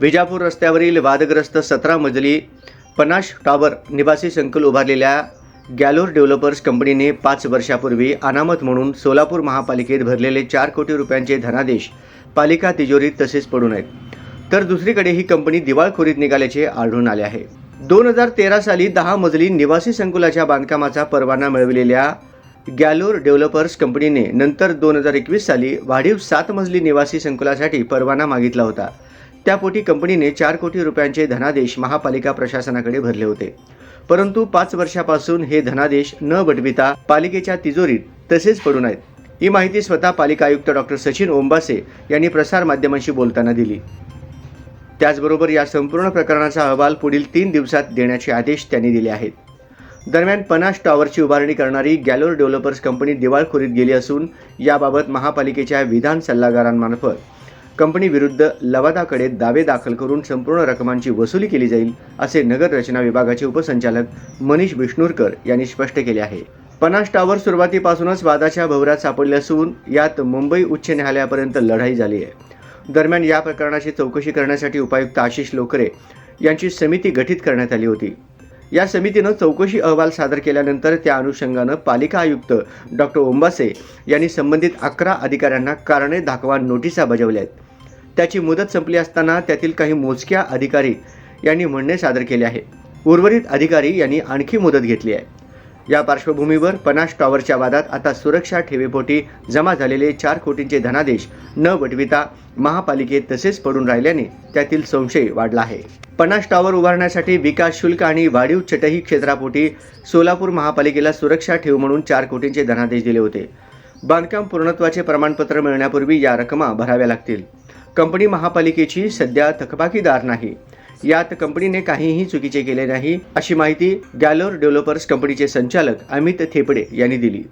विजापूर रस्त्यावरील वादग्रस्त सतरा मजली पनाश टॉवर निवासी संकुल उभारलेल्या गॅलोर डेव्हलपर्स कंपनीने पाच वर्षापूर्वी अनामत म्हणून सोलापूर महापालिकेत भरलेले चार कोटी रुपयांचे धनादेश पालिका तिजोरीत तसेच पडून आहेत तर दुसरीकडे ही कंपनी दिवाळखोरीत निघाल्याचे आढळून आले आहे. दोन हजार तेरा साली दहा मजली निवासी संकुलाच्या बांधकामाचा परवाना मिळविलेल्या गॅलोर डेव्हलपर्स कंपनीने नंतर दोन हजार एकवीस साली वाढीव सात मजली निवासी संकुलासाठी परवाना मागितला होता. त्यापोटी कंपनीने चार कोटी रुपयांचे धनादेश महापालिका प्रशासनाकडे भरले होते. परंतु पाच वर्षापासून हे धनादेश न बटविता पालिकेच्या तिजोरीत तसेच पडून आहेत ही माहिती स्वतः पालिका आयुक्त डॉक्टर सचिन ओंबासे यांनी प्रसारमाध्यमांशी बोलताना दिली. त्याचबरोबर या संपूर्ण प्रकरणाचा अहवाल पुढील तीन दिवसात देण्याचे आदेश त्यांनी दिले आहेत. दरम्यान पनाश टॉवरची उभारणी करणारी गॅलोर डेव्हलपर्स कंपनी दिवाळखोरीत गेली असून याबाबत महापालिकेच्या विधान सल्लागारांमार्फत कंपनीविरुद्ध लवादाकडे दावे दाखल करून संपूर्ण रकमांची वसुली केली जाईल असे नगर रचना विभागाचे उपसंचालक मनीष बिष्णूरकर यांनी स्पष्ट केले आहे. पनास टावर सुरुवातीपासूनच वादाच्या भवरात सापडले असून यात मुंबई उच्च न्यायालयापर्यंत लढाई झाली आहे. दरम्यान या प्रकरणाची चौकशी करण्यासाठी उपायुक्त आशिष लोकरे यांची समिती गठीत करण्यात आली होती. या समितीनं चौकशी अहवाल सादर केल्यानंतर त्या अनुषंगानं पालिका आयुक्त डॉक्टर ओंबासे यांनी संबंधित अकरा अधिकाऱ्यांना कारणे दाखवा नोटिसा बजावल्या आहेत. त्याची मुदत संपली असताना त्यातील काही मोजक्या अधिकारी यांनी म्हणणे सादर केले आहे. उर्वरित अधिकारी यांनी आणखी मुदत घेतली आहे. या पार्श्वभूमीवर पनाश टॉवरच्या वादात आता सुरक्षा ठेवेपोटी जमा झालेले चार कोटींचे धनादेश न वटविता महापालिकेत तसेच पडून राहिल्याने त्यातील संशय वाढला आहे. पनाश टॉवर उभारण्यासाठी विकास शुल्क आणि वाढीव चटई क्षेत्रापोटी सोलापूर महापालिकेला सुरक्षा ठेव म्हणून चार कोटींचे धनादेश दिले होते. बांधकाम पूर्णत्वाचे प्रमाणपत्र मिळण्यापूर्वी या रकमा भराव्या लागतील. कंपनी महापालिकेची सध्या थकबाकीदार नाही. यात कंपनीने काहीही चुकीचे केले नाही अशी माहिती गॅलोर डेव्हलपर्स कंपनीचे संचालक अमित थेपडे यांनी दिली.